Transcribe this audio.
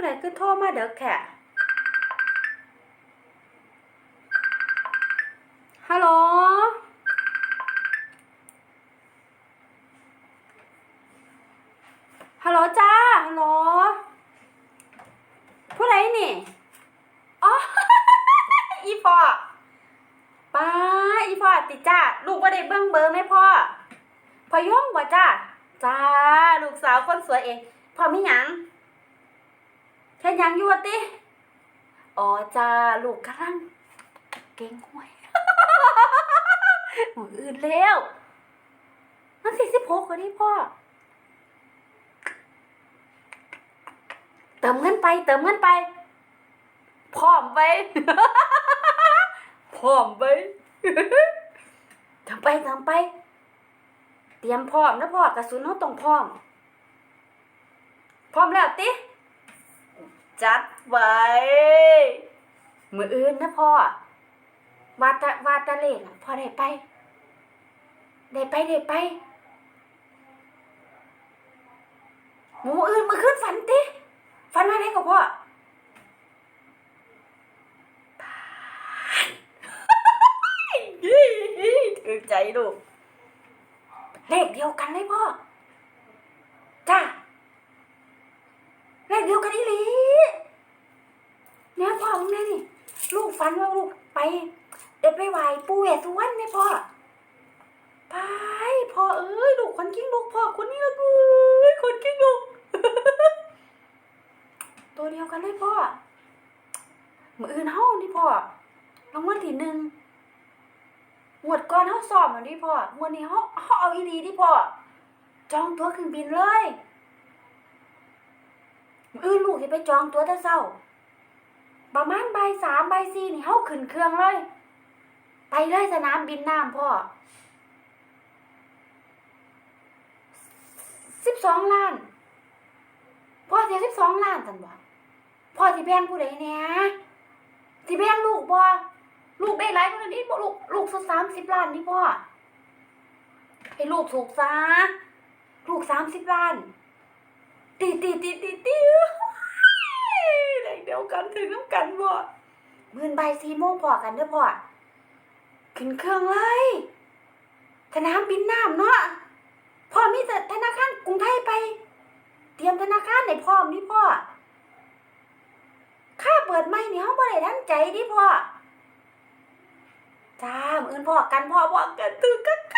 ผู้ใดคือโทรมาเด้อแค่ฮัลโหลฮัลโหลจ้าฮัลโหลผู้ใดนี่อ๋ออีพอป้าอีพอติจ้าลูกว่าได้เบิ่งเบอร์ไหมพ่อพอยงบ่จ้าจ้าลูกสาวคนสวยเองพ่อมีหยัง แค่ยังอยู่วะติอ๋อจ้าลูกกำลังเก่งหวยมืออื่นแล้วนั่นสี่สิบหกวันนี้พ่อ เติมเงินไป เติมเงินไป พร้อมไปพร้อมไปทำไปทำไป เตรียมพร้อมนะพ่อกระสุนเขาต้องพร้อม พร้อมแล้วติ จัดไว้ มืออื่นนะพ่อวาตะวาตะเลขอะพ่อได้ไป ได้ไปได้ไปหมูอื่นมือขึ้นฝันติฝันว่าไงกับพ่อถือใจลูก เลขเดียวกันเลยพ่อ จ้า เลขเดียวกันอีหลี เนี่ยพ่อมึงเนี่ยนี่ ลูกฝันว่าลูกไป เด็ดไปไหวปู่แหวสุวรรณเนี่ยพ่อไปพ่อเอ้ยลูกคนกิ้งลูกพ่อคนนี้ละกูเอ้ยคนกิ้งลูกตัวเดียวกันเลยพ่อมืออื่นเฮานี่พ่อรางวัลที่หนึ่งงวดก่อนเฮาสอบอันนี้พ่องวดนี้เฮาเฮาเอาอีหลีที่พ่อจองตั๋วเครื่องบินเลยมืออื่นลูกจะไปจองตั๋วแต่เช้า ประมาณบ่ายสามบ่ายสี่นี่เฮาขึ้นเครื่องเลย ไปเลยสนามบินน้ำพ่อสิบสองล้าน พ่อเสียสิบสองล้านตันบ่พ่อสิแบ่งผู้ใดเนี่ยสิแบ่งลูกบ่ลูกได้หลายคนนี้บ่ลูกลูกสักสามสิบล้านนี่พ่อให้ลูกถูกซะลูกสามสิบล้านตีตีตีตีตี เดียวกันถึงน้ำกันบ่หมื่นใบสีโมงพอกันเด้อพ่อขึ้นเครื่องเลยสนามบินน้ำเนาะพ่อมีแต่ธนาคารกรุงไทยไป เตรียมธนาคารในพร้อมนี่พ่อค่าเปิดไม่เนี่ยเขาบ่ได้ทั้งใจดิพ่อจ้ามื้ออื่นพ่อกันพ่อพ่อกันตื่นกันค